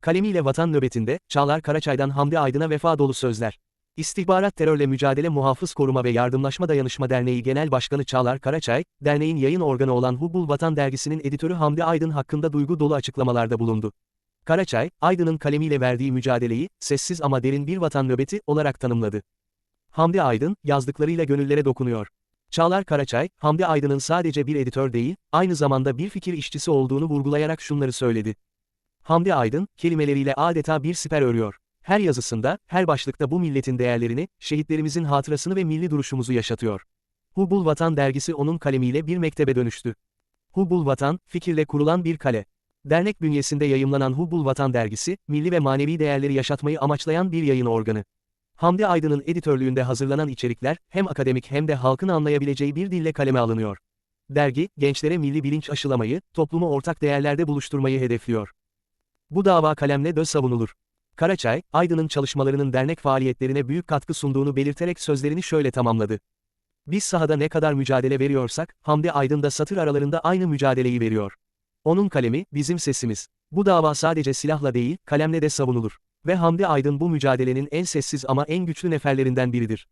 Kalemiyle vatan nöbetinde, Çağlar Karaçay'dan Hamdi Aydın'a vefa dolu sözler. İstihbarat Terörle Mücadele Muhafız Koruma ve Yardımlaşma Dayanışma Derneği Genel Başkanı Çağlar Karaçay, derneğin yayın organı olan Hubbul Vatan Dergisi'nin editörü Hamdi Aydın hakkında duygu dolu açıklamalarda bulundu. Karaçay, Aydın'ın kalemiyle verdiği mücadeleyi, sessiz ama derin bir vatan nöbeti olarak tanımladı. Hamdi Aydın, yazdıklarıyla gönüllere dokunuyor. Çağlar Karaçay, Hamdi Aydın'ın sadece bir editör değil, aynı zamanda bir fikir işçisi olduğunu vurgulayarak şunları söyledi. Hamdi Aydın, kelimeleriyle adeta bir siper örüyor. Her yazısında, her başlıkta bu milletin değerlerini, şehitlerimizin hatırasını ve milli duruşumuzu yaşatıyor. Hubul Vatan dergisi onun kalemiyle bir mektebe dönüştü. Hubul Vatan, fikirle kurulan bir kale. Dernek bünyesinde yayımlanan Hubul Vatan dergisi, milli ve manevi değerleri yaşatmayı amaçlayan bir yayın organı. Hamdi Aydın'ın editörlüğünde hazırlanan içerikler, hem akademik hem de halkın anlayabileceği bir dille kaleme alınıyor. Dergi, gençlere milli bilinç aşılamayı, toplumu ortak değerlerde buluşturmayı hedefliyor. Bu dava kalemle de savunulur. Karaçay, Aydın'ın çalışmalarının dernek faaliyetlerine büyük katkı sunduğunu belirterek sözlerini şöyle tamamladı. Biz sahada ne kadar mücadele veriyorsak, Hamdi Aydın da satır aralarında aynı mücadeleyi veriyor. Onun kalemi, bizim sesimiz. Bu dava sadece silahla değil, kalemle de savunulur. Ve Hamdi Aydın bu mücadelenin en sessiz ama en güçlü neferlerinden biridir.